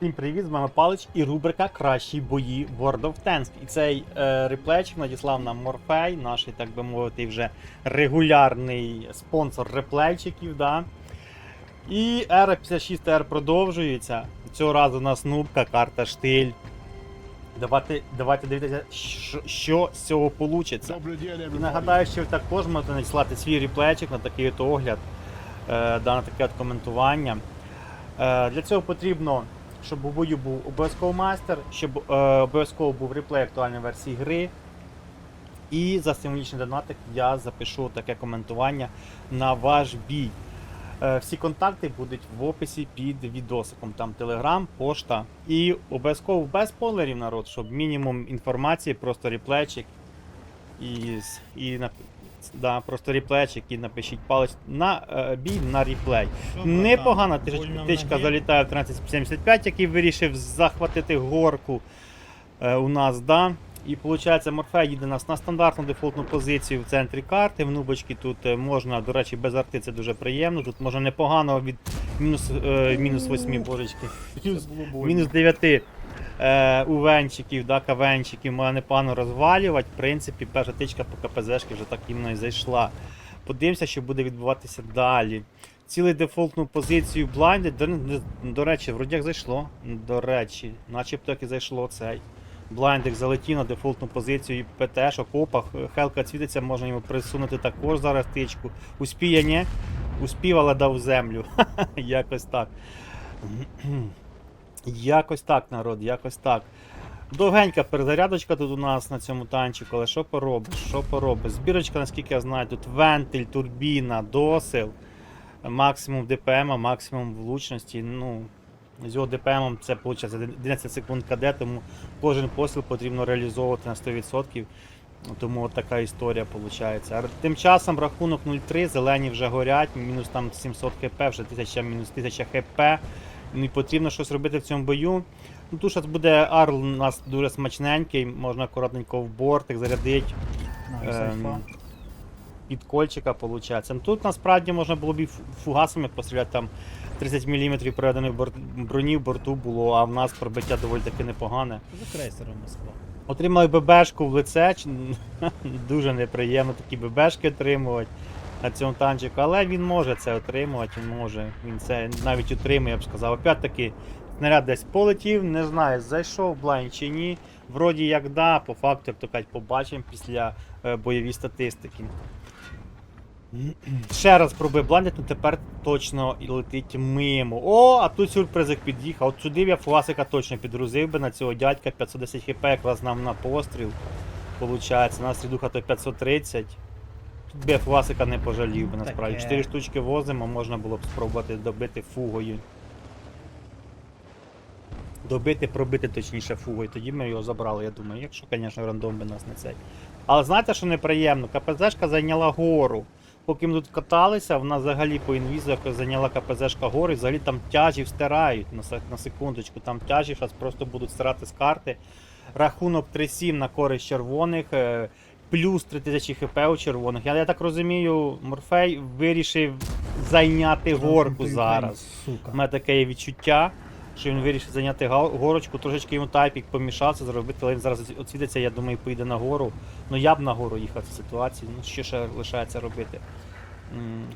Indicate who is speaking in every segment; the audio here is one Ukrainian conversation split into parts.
Speaker 1: Всім привіт, з вами Палич і рубрика Кращі бої World of Tanks. І цей е, реплейчик надіслав нам Морфей, наш, так би мовити, вже регулярний спонсор реплейчиків. Да? І ера 56 р продовжується. Цього разу у нас нубка, карта штиль. Давайте, давайте дивитися, що, що з цього вийде. І нагадаю, що ви також можете надіслати свій реплейчик на такий от огляд, е, да, на таке от коментування. Е, для цього потрібно, щоб у бою був обов'язково майстер, щоб е, обов'язково був реплей актуальної версії гри. І за символічний донатик я запишу таке коментування на ваш бій. Е, Всі контакти будуть в описі під відосиком. Там телеграм, пошта. І обов'язково без спойлерів, народ, щоб мінімум інформації, просто реплейчик і, і. Да, просто реплейчик і напишіть палець на е, бій на реплей. Непогана тичка залітає в 1375, який вирішив захватити горку е, у нас, да. І виходить, Морфей їде нас на стандартну дефолтну позицію в центрі карти. В нубочки тут е, можна, до речі, без арти це дуже приємно. Тут можна непогано від мінус, е, мінус 8 божечки. Мінус 9 е, увенчиків, да, кавенчиків можна непогано розвалювати. В принципі, перша тичка по КПЗшки вже так іменно і зайшла. Подивимося, що буде відбуватися далі. Цілий дефолтну позицію блайнди. До, до речі, вроді як зайшло. До речі, начебто як і зайшло цей. Блайндик залетів на дефолтну позицію ПТ, окопах. Хелка цвітиться, можна йому присунути також зараз тичку. Успіє, ні? Успів, але дав землю. Якось так. Якось так, народ, якось так. Довгенька перезарядочка тут у нас на цьому танчику, але що поробиш? Що поробиш? Збірочка, наскільки я знаю, тут вентиль, турбіна, досил, максимум ДПМ, максимум влучності. Ну, з його ДПМ це виходить 11 секунд КД, тому кожен постріл потрібно реалізовувати на 100%. Тому от така історія виходить. А тим часом рахунок 0-3, зелені вже горять, мінус там 700 хп, вже 1000 мінус 1000 хп. І потрібно щось робити в цьому бою. Ну тут зараз буде Арл у нас дуже смачненький, можна акуратненько в бортик зарядити. Ем, під кольчика виходить. Ну, Тут насправді можна було б і фугасами постріляти там 30 мм проведеної броні в борту було, а в нас пробиття доволі таки непогане.
Speaker 2: За крейсером Москва.
Speaker 1: Отримали ББшку в лице. Дуже неприємно такі ББшки отримувати на цьому танчику, але він може це отримувати, він може. Він це навіть отримує, я б сказав. Опять таки, снаряд десь полетів, не знаю, зайшов блайн чи ні. Вроді як да, по факту, то кажуть, побачимо після е, бойові статистики. Ще раз пробив бландить, ну тепер точно і летить мимо. О, а тут сюрпризик під'їхав. От сюди я фугасика точно підгрузив би на цього дядька 510 хп, якраз нам на постріл. Получається, на слідуха то 530. Тут би я не пожалів би насправді.
Speaker 2: Таке.
Speaker 1: 4 штучки возимо, можна було б спробувати добити фугою. Добити, пробити точніше фугою. Тоді ми його забрали, я думаю. Якщо, звісно, рандом би нас не цей. Але знаєте, що неприємно? КПЗшка зайняла гору. Поки ми тут каталися, вона взагалі по інвізу якось зайняла КПЗшка гору, і взагалі там тяжів стирають на, на секундочку. Там тяжі зараз просто будуть стирати з карти. Рахунок 3-7 на користь червоних, е, плюс 3000 хп у червоних. Я, я так розумію, Морфей вирішив зайняти горку зараз. У мене таке є відчуття, що він вирішив зайняти горочку, трошечки йому тайпік помішався зробити, але він зараз оцвітиться, я думаю, поїде на гору. Ну я б на гору їхав в ситуації, ну що ще лишається робити?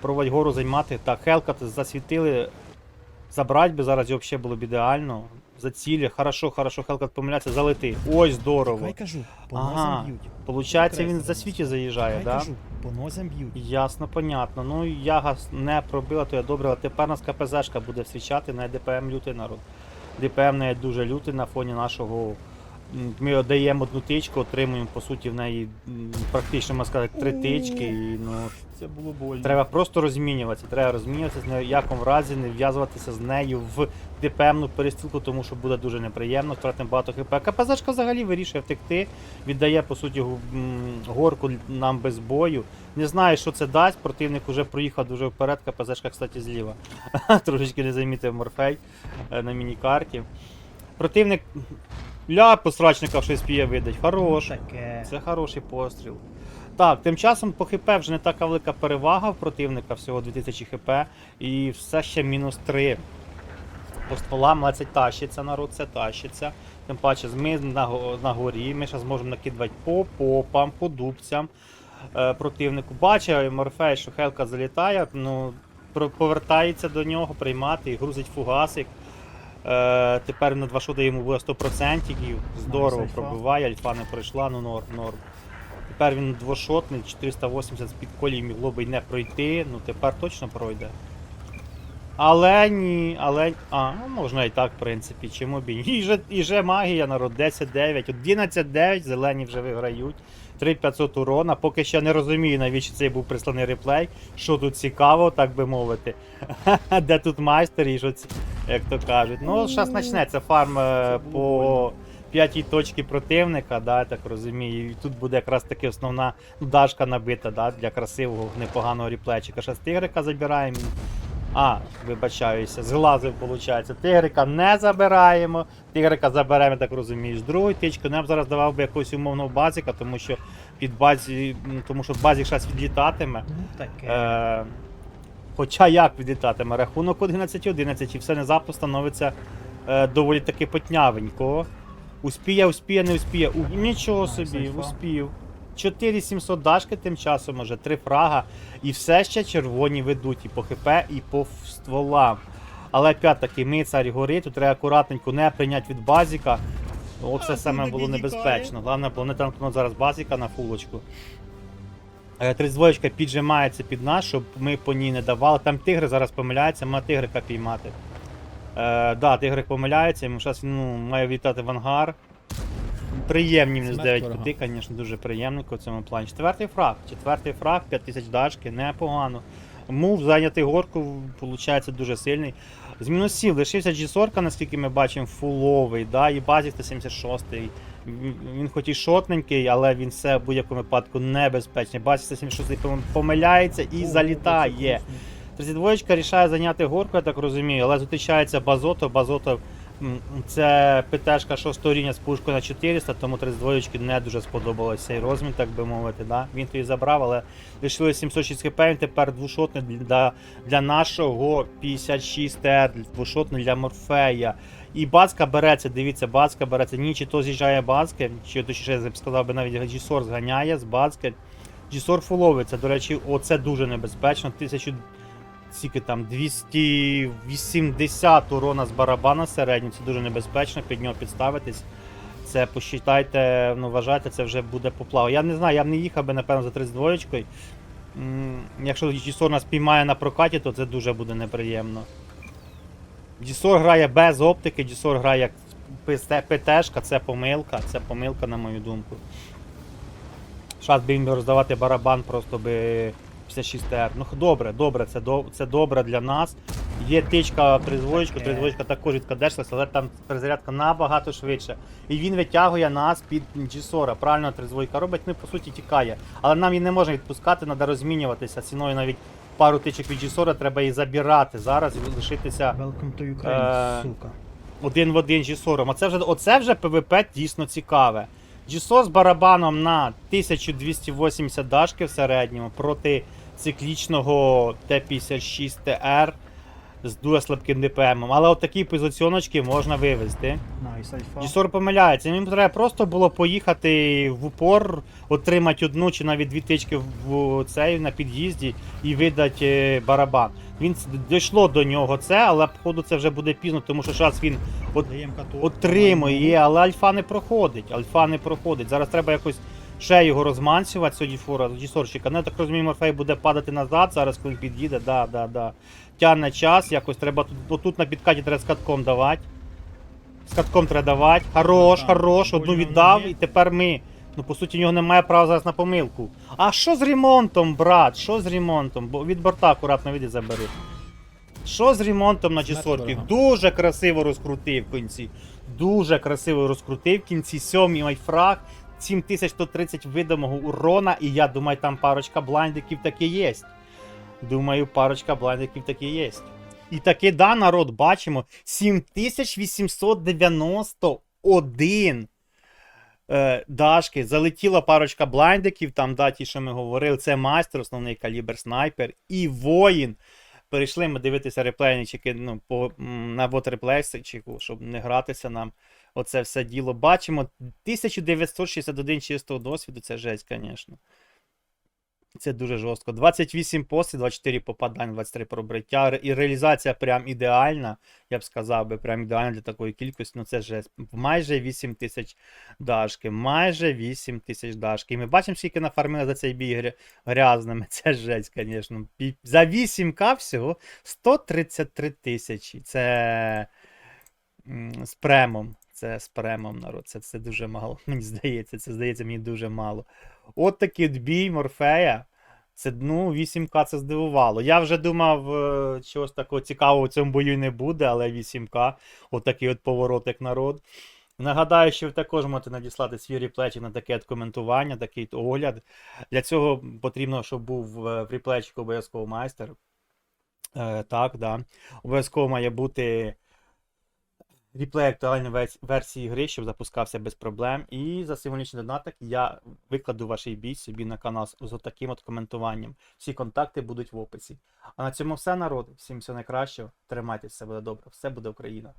Speaker 1: Пробувати гору займати. Так, Хелка засвітили. Забрати би зараз його взагалі було б ідеально. За цілі, хорошо, хорошо, Хелкат помиляється, залети. Ой, здорово.
Speaker 2: Хай кажу, по
Speaker 1: Ага.
Speaker 2: б'ють.
Speaker 1: Получається, він за світі заїжджає, так? Да?
Speaker 2: по нозям б'ють.
Speaker 1: Ясно, понятно. Ну яга не пробила, то я добре, тепер нас КПЗшка буде встрічати на ДПМ лютий народ. ДПМ не дуже лютий на фоні нашого. Ми даємо одну тичку, отримуємо по суті в неї практично можна сказати три тички. І, ну,
Speaker 2: Це було больно.
Speaker 1: треба просто розмінюватися. Треба розмінюватися з нею, в якому разі не в'язуватися з нею в ДПМну перестрілку, тому що буде дуже неприємно, втратимо багато хп. КПЗшка взагалі вирішує втекти, віддає по суті горку нам без бою. Не знаю, що це дасть. Противник вже проїхав дуже вперед. КПЗшка, кстати, зліва. Трошечки не замітив морфей е, на міні-карті. Противник ля посрачника 6 п'є видать. Хорош.
Speaker 2: Таке.
Speaker 1: Це хороший постріл. Так, тим часом по ХП вже не така велика перевага в противника, всього 2000 ХП, і все ще мінус 3. по стволам, але це тащиться народ, це тащиться. Тим паче, ми на, на горі, ми зараз зможемо накидувати по попам, по дубцям е, противнику. Бачив Морфей, що Хелка залітає, ну, повертається до нього, приймати і грузить фугасик. Е, тепер на два шоти йому буде 100%. Здорово
Speaker 2: альфа.
Speaker 1: пробиває, альфа не пройшла, ну норм, норм. Тепер він двошотний, 480 з під колії мігло би й не пройти, ну тепер точно пройде. Але ні, але. А, ну можна і так, в принципі, чому б і ні. І вже, і вже магія, народ, 10-9, 11-9, зелені вже виграють. 3500 урона. Поки ще не розумію, навіщо цей був присланий реплей. Що тут цікаво, так би мовити. Де тут майстер і що ці, як то кажуть. Ну, зараз почнеться фарм е, по п'ятій точці противника, да, я так розумію. І тут буде якраз таки основна дашка набита да, для красивого, непоганого реплейчика. Зараз тигрика забираємо. А, вибачаюся, зглазив, виходить. Тигрика не забираємо. Тигрика заберемо, так розумію, з другої тички. Ну, я б зараз давав би якогось умовного базіка, тому що під базі, тому що базік зараз відлітатиме.
Speaker 2: Ну таке.
Speaker 1: Е, хоча як відлітатиме? Рахунок 11-11 і все внезапно становиться е, доволі таки потнявенько. Успіє, успіє, не успіє. У, нічого собі, успів. 4700 дашки тим часом уже, 3 фрага. І все ще червоні ведуть і по ХП, і по стволам. Але опять-таки, ми царі гори, тут треба акуратненько не прийняти від базіка. Оце саме було небезпечно. Головне було не танкнути зараз базіка на фулочку. Е, Тридзвоєчка піджимається під нас, щоб ми по ній не давали. Там тигри зараз помиляється, має тигрика піймати. Е, да, тигрик помиляється, йому зараз ну, має вітати в ангар. Приємні мінус
Speaker 2: Смерть
Speaker 1: 9
Speaker 2: ворога.
Speaker 1: кути, звісно, дуже приємненько в цьому плані. Четвертий фраг. Четвертий фраг, 5000 дашки, непогано. Мув зайняти горку, виходить, дуже сильний. З мінусів лишився G40, наскільки ми бачимо, фуловий, да, і базік 176. Він- хоч і шотненький, але він все в будь-якому випадку небезпечний. Базік 176 пом- помиляється і залітає. 32 рішає зайняти горку, я так розумію, але зустрічається Базото. Базото це ПТшка 6 рівня з пушкою на 400, тому 32 не дуже сподобалось цей розмін, так би мовити. Да? Він тоді забрав, але лишили 706 хп, він тепер двошотний для, для нашого 56 т двошотний для Морфея. І бацка береться, дивіться, бацка береться. Ні, чи то з'їжджає бацки, чи точніше, я б сказав би навіть G-Sor зганяє з бацки. G-Sor фуловиться, до речі, оце дуже небезпечно. 1000 скільки там 280 урона з барабана середньо, це дуже небезпечно, під нього підставитись. Це посчитайте, ну вважайте, це вже буде поплава. Я не знаю, я б не їхав би, напевно, за 32 очкою. Якщо Дісор нас піймає на прокаті, то це дуже буде неприємно. Дісор грає без оптики, Дісор грає як ПТшка, це помилка, це помилка, на мою думку. Шас би їм роздавати барабан, просто би 56 ТР. Ну добре, добре, це, до, це добре для нас. Є тичка призвоєчка,
Speaker 2: Таке.
Speaker 1: призвоєчка також відкадешилася, але там перезарядка набагато швидше. І він витягує нас під G-Sora. Правильно призвойка робить, ну по суті тікає. Але нам її не можна відпускати, треба розмінюватися. Ціною навіть пару тичок від G-Sora треба її забирати зараз і лишитися
Speaker 2: Welcome to Ukraine,
Speaker 1: Е,
Speaker 2: сука.
Speaker 1: один в один G-Sor. Оце вже, оце вже ПВП дійсно цікаве. G-Sor з барабаном на 1280 дашки в середньому проти циклічного Т-56ТР з дуже слабким ДПМ. Але от такі позиціоночки можна вивезти. G-Sor помиляється. Їм треба просто було поїхати в упор, отримати одну чи навіть дві тички в цей на під'їзді і видати е, барабан. Він дійшло до нього це, але походу це вже буде пізно, тому що зараз він от отримує, але альфа не проходить. Альфа не проходить. Зараз треба якось ще його розманцювати, сьогодні фура Дісорчика. Ну, я так розумію, Морфей буде падати назад, зараз коли під'їде, да, да, да. Тягне час, якось треба тут, бо тут на підкаті треба з катком давати. З катком треба давати. Хорош,
Speaker 2: Так,
Speaker 1: хорош, одну віддав, і тепер ми. Ну, по суті, у нього немає права зараз на помилку. А що з ремонтом, брат? Що з ремонтом? Бо від борта акуратно віди забери. Що з ремонтом на G40? Дуже красиво розкрутив в кінці. Дуже красиво розкрутив в кінці сьомий майфраг. 7130 видимого урона, і я думаю, там парочка блайндиків таки є. Думаю, парочка блайндиків таки є. І таки, да, народ, бачимо. 7891 е, Дашки. Залетіла парочка блайндиків, там, да, ті, що ми говорили, це майстер, основний калібр снайпер, і воїн. перейшли ми дивитися реплейнички ну, по, на бот щоб не гратися нам. Оце все діло. Бачимо 1961 чистого досвіду, це жесть, звісно. Це дуже жорстко. 28 пострілів, 24 попадань, 23 пробиття. І реалізація прям ідеальна. Я б сказав би, прям ідеальна для такої кількості. Ну це жесть. Майже 8 тисяч дашки. Майже 8 тисяч дашки. І ми бачимо, скільки нафармили за цей бій гря- грязними. Це жесть, звісно. За 8к всього 133 тисячі. Це з премом. Це з премом, народ. Це, це дуже мало. Мені здається, це здається мені дуже мало. От такий от бій Морфея. Це ну, 8К це здивувало. Я вже думав, е, чогось такого цікавого в цьому бою не буде, але 8К, отакий от поворот, як народ. Нагадаю, що ви також можете надіслати свій реплечик на таке от коментування, такий от огляд. Для цього потрібно, щоб був е, в реплечику обов'язково майстер. Е, так, да. Обов'язково має бути реплей актуальної версії гри, щоб запускався без проблем. І за символічний донаток я викладу ваш бій собі на канал з, таким от коментуванням. Всі контакти будуть в описі. А на цьому все, народ. Всім всього найкращого. Тримайтеся, все буде добре. Все буде Україна.